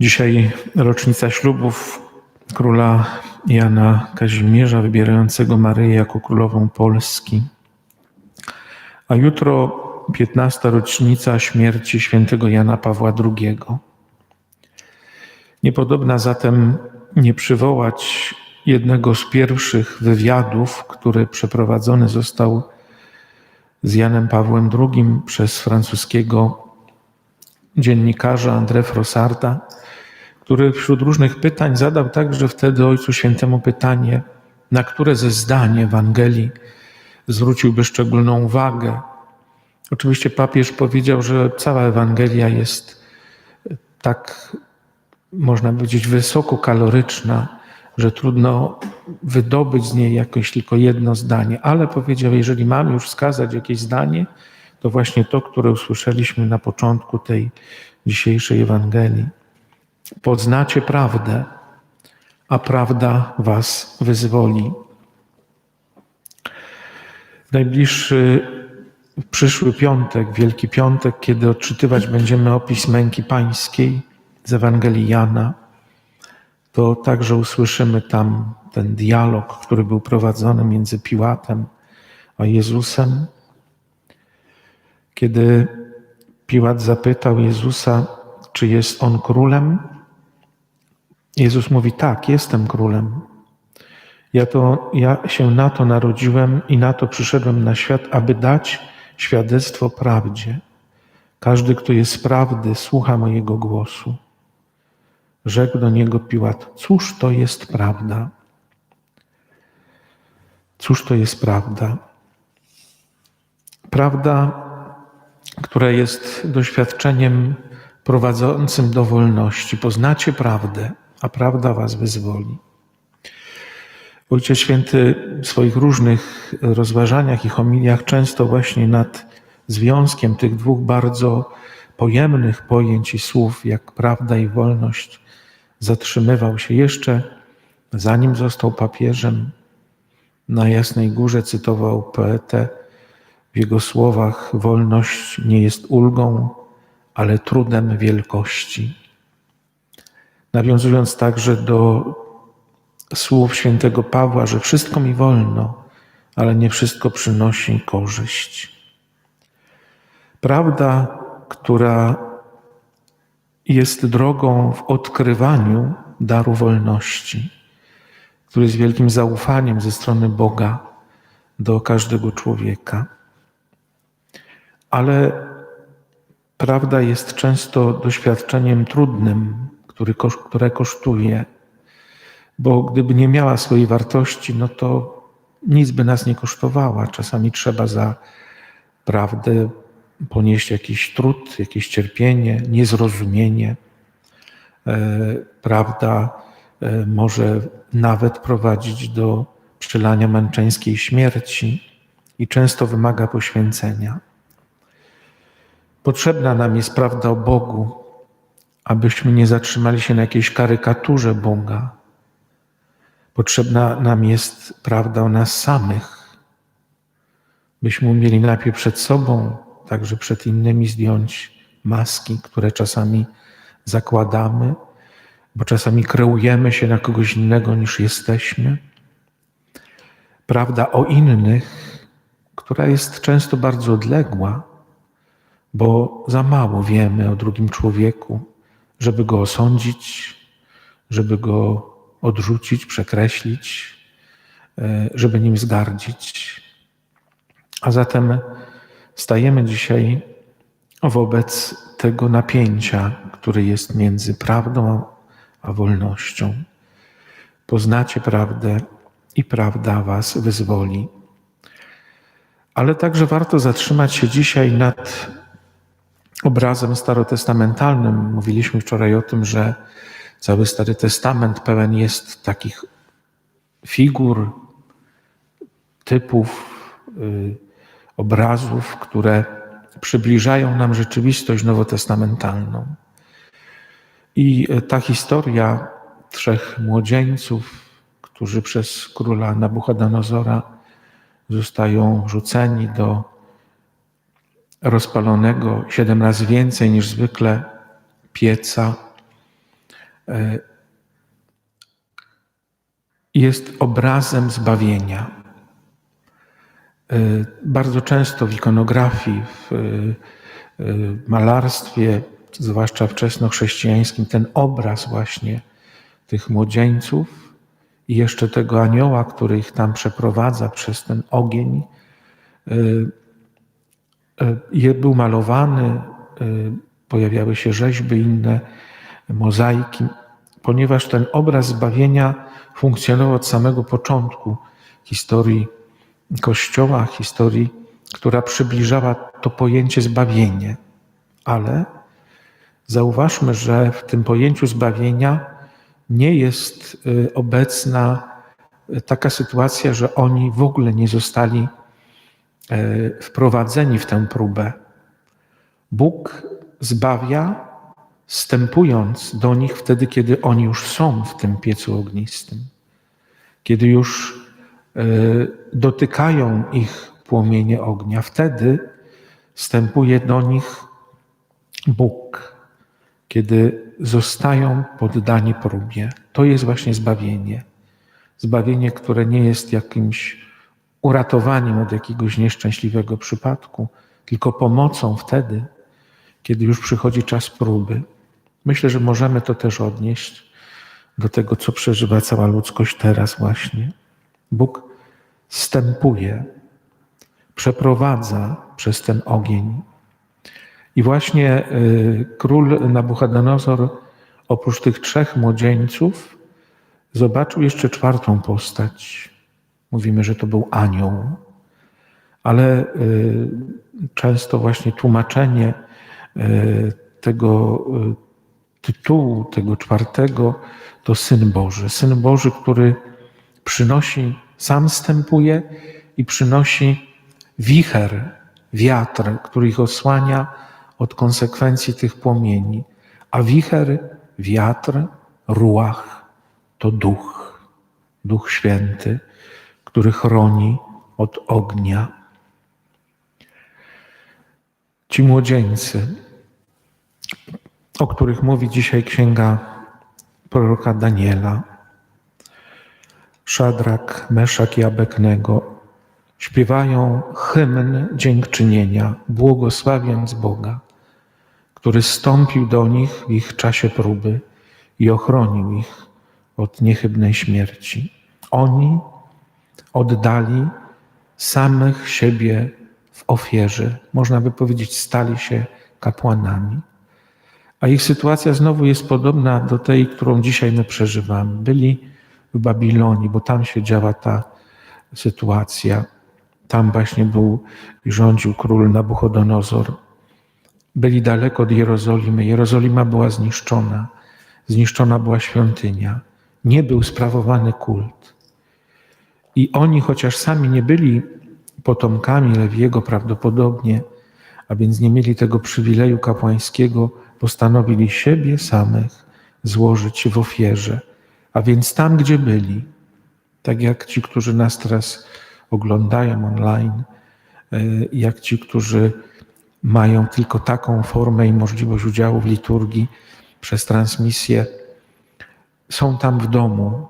Dzisiaj rocznica ślubów króla Jana Kazimierza, wybierającego Maryję jako królową Polski. A jutro 15. rocznica śmierci świętego Jana Pawła II. Niepodobna zatem nie przywołać jednego z pierwszych wywiadów, który przeprowadzony został z Janem Pawłem II przez francuskiego dziennikarza André Frossarda, który wśród różnych pytań zadał także wtedy Ojcu Świętemu pytanie, na które ze zdań Ewangelii zwróciłby szczególną uwagę. Oczywiście papież powiedział, że cała Ewangelia jest tak, można powiedzieć, wysoko kaloryczna, że trudno wydobyć z niej jakieś tylko jedno zdanie, ale powiedział, jeżeli mam już wskazać jakieś zdanie, to właśnie to, które usłyszeliśmy na początku tej dzisiejszej Ewangelii. Poznacie prawdę, a prawda was wyzwoli. Najbliższy, przyszły piątek, Wielki Piątek, kiedy odczytywać będziemy opis męki pańskiej z Ewangelii Jana, to także usłyszymy tam ten dialog, który był prowadzony między Piłatem a Jezusem. Kiedy Piłat zapytał Jezusa, czy jest on królem, Jezus mówi: Tak, jestem królem. Ja, to, ja się na to narodziłem i na to przyszedłem na świat, aby dać świadectwo prawdzie. Każdy, kto jest prawdy, słucha mojego głosu. Rzekł do niego Piłat: Cóż to jest prawda? Cóż to jest prawda? Prawda, która jest doświadczeniem prowadzącym do wolności. Poznacie prawdę, a prawda was wyzwoli. Ojciec Święty w swoich różnych rozważaniach i homiliach często właśnie nad związkiem tych dwóch bardzo pojemnych pojęć i słów, jak prawda i wolność, zatrzymywał się jeszcze, zanim został papieżem. Na Jasnej Górze cytował poetę w jego słowach: Wolność nie jest ulgą, ale trudem wielkości. Nawiązując także do słów świętego Pawła, że wszystko mi wolno, ale nie wszystko przynosi korzyść. Prawda, która jest drogą w odkrywaniu daru wolności, który jest wielkim zaufaniem ze strony Boga do każdego człowieka. Ale prawda jest często doświadczeniem trudnym, który, które kosztuje, bo gdyby nie miała swojej wartości, no to nic by nas nie kosztowała. Czasami trzeba za prawdę ponieść jakiś trud, jakieś cierpienie, niezrozumienie. E, prawda e, może nawet prowadzić do przelania męczeńskiej śmierci i często wymaga poświęcenia. Potrzebna nam jest prawda o Bogu, abyśmy nie zatrzymali się na jakiejś karykaturze Boga. Potrzebna nam jest prawda o nas samych, byśmy umieli najpierw przed sobą także przed innymi zdjąć maski, które czasami zakładamy, bo czasami kreujemy się na kogoś innego niż jesteśmy. Prawda o innych, która jest często bardzo odległa, bo za mało wiemy o drugim człowieku, żeby go osądzić, żeby go odrzucić, przekreślić, e, żeby nim zgardzić. A zatem Stajemy dzisiaj wobec tego napięcia, które jest między prawdą a wolnością. Poznacie prawdę i prawda Was wyzwoli. Ale także warto zatrzymać się dzisiaj nad obrazem starotestamentalnym. Mówiliśmy wczoraj o tym, że cały Stary Testament pełen jest takich figur, typów, yy, obrazów, które przybliżają nam rzeczywistość nowotestamentalną. I ta historia trzech młodzieńców, którzy przez króla Nabuchodonozora zostają rzuceni do rozpalonego siedem razy więcej niż zwykle pieca, jest obrazem zbawienia. Bardzo często w ikonografii, w malarstwie, zwłaszcza wczesnochrześcijańskim, ten obraz właśnie tych młodzieńców i jeszcze tego anioła, który ich tam przeprowadza przez ten ogień, był malowany, pojawiały się rzeźby inne, mozaiki, ponieważ ten obraz zbawienia funkcjonował od samego początku historii Kościoła, historii, która przybliżała to pojęcie zbawienie. Ale zauważmy, że w tym pojęciu zbawienia nie jest y, obecna taka sytuacja, że oni w ogóle nie zostali wprowadzeni w tę próbę. Bóg zbawia, stępując do nich wtedy, kiedy oni już są w tym piecu ognistym, kiedy już y, dotykają ich płomienie ognia, wtedy wstępuje do nich Bóg, kiedy zostają poddani próbie. To jest właśnie zbawienie. Zbawienie, które nie jest jakimś uratowaniem od jakiegoś nieszczęśliwego przypadku, tylko pomocą wtedy, kiedy już przychodzi czas próby. Myślę, że możemy to też odnieść do tego, co przeżywa cała ludzkość teraz właśnie. Bóg stępuje, przeprowadza przez ten ogień. I właśnie y, król Nabuchodonozor, oprócz tych trzech młodzieńców, zobaczył jeszcze czwartą postać. Mówimy, że to był anioł, ale y, często właśnie tłumaczenie y, tego tytułu, tego czwartego, to Syn Boży. Syn Boży, który przynosi, sam stępuje i przynosi wicher, wiatr, który ich osłania od konsekwencji tych płomieni. A wicher, wiatr, ruach to duch, duch święty, który chroni od ognia. Ci młodzieńcy, o których mówi dzisiaj księga proroka Daniela, Szadrak, Meszak i Abeknego, śpiewają hymn dziękczynienia, błogosławiąc Boga, który stąpił do nich w ich czasie próby i ochronił ich od niechybnej śmierci. Oni oddali samych siebie w ofierze, można by powiedzieć, stali się kapłanami. A ich sytuacja znowu jest podobna do tej, którą dzisiaj my przeżywamy. Byli w Babilonii, bo tam się działa ta sytuacja. Tam właśnie był i rządził król Nabuchodonozor. Byli daleko od Jerozolimy. Jerozolima była zniszczona. Zniszczona była świątynia. Nie był sprawowany kult. I oni, chociaż sami nie byli potomkami Lewiego prawdopodobnie, a więc nie mieli tego przywileju kapłańskiego, postanowili siebie samych złożyć w ofierze. A więc tam, gdzie byli, tak jak ci, którzy nas teraz oglądają online, e, jak ci, którzy mają tylko taką formę i możliwość udziału w liturgii przez transmisję, są tam w domu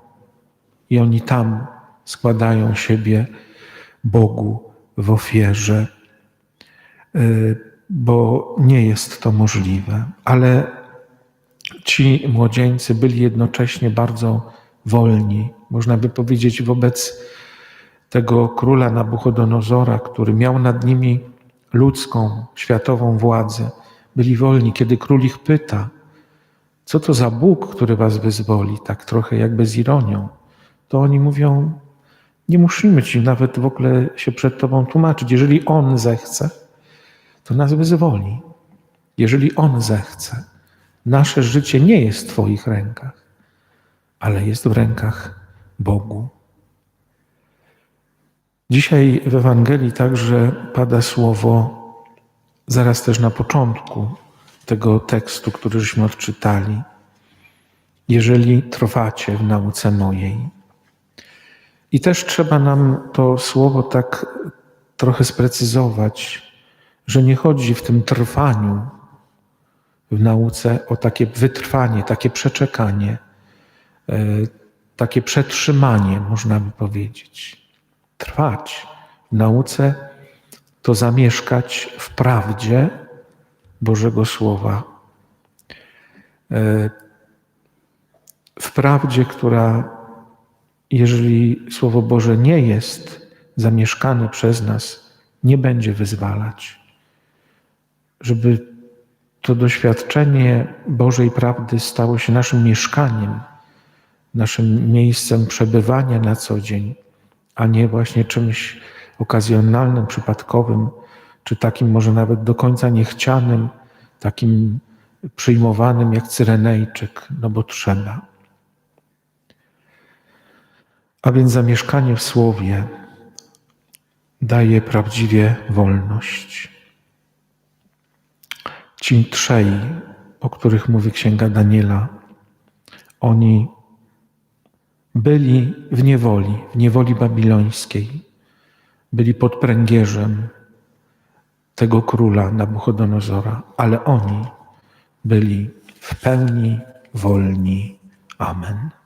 i oni tam składają siebie Bogu w ofierze, e, bo nie jest to możliwe. Ale ci młodzieńcy byli jednocześnie bardzo wolni, można by powiedzieć, wobec tego króla Nabuchodonozora, który miał nad nimi ludzką, światową władzę. Byli wolni, kiedy król ich pyta, co to za Bóg, który was wyzwoli, tak trochę jakby z ironią, to oni mówią, nie musimy ci nawet w ogóle się przed tobą tłumaczyć. Jeżeli On zechce, to nas wyzwoli. Jeżeli On zechce, nasze życie nie jest w Twoich rękach, ale jest w rękach Bogu. Dzisiaj w Ewangelii także pada słowo, zaraz też na początku tego tekstu, który żeśmy odczytali. Jeżeli trwacie w nauce mojej. I też trzeba nam to słowo tak trochę sprecyzować, że nie chodzi w tym trwaniu w nauce o takie wytrwanie, takie przeczekanie, e, takie przetrzymanie, można by powiedzieć. Trwać w nauce to zamieszkać w prawdzie Bożego Słowa. E, W prawdzie, która, jeżeli Słowo Boże nie jest zamieszkane przez nas, nie będzie wyzwalać. Żeby to doświadczenie Bożej prawdy stało się naszym mieszkaniem, naszym miejscem przebywania na co dzień, a nie właśnie czymś okazjonalnym, przypadkowym, czy takim może nawet do końca niechcianym, takim przyjmowanym jak Cyrenejczyk, no bo trzeba. A więc zamieszkanie w Słowie daje prawdziwie wolność. Ci trzej, o których mówi Księga Daniela, oni byli w niewoli, w niewoli babilońskiej, byli pod pręgierzem tego króla Nabuchodonozora, ale oni byli w pełni wolni. Amen.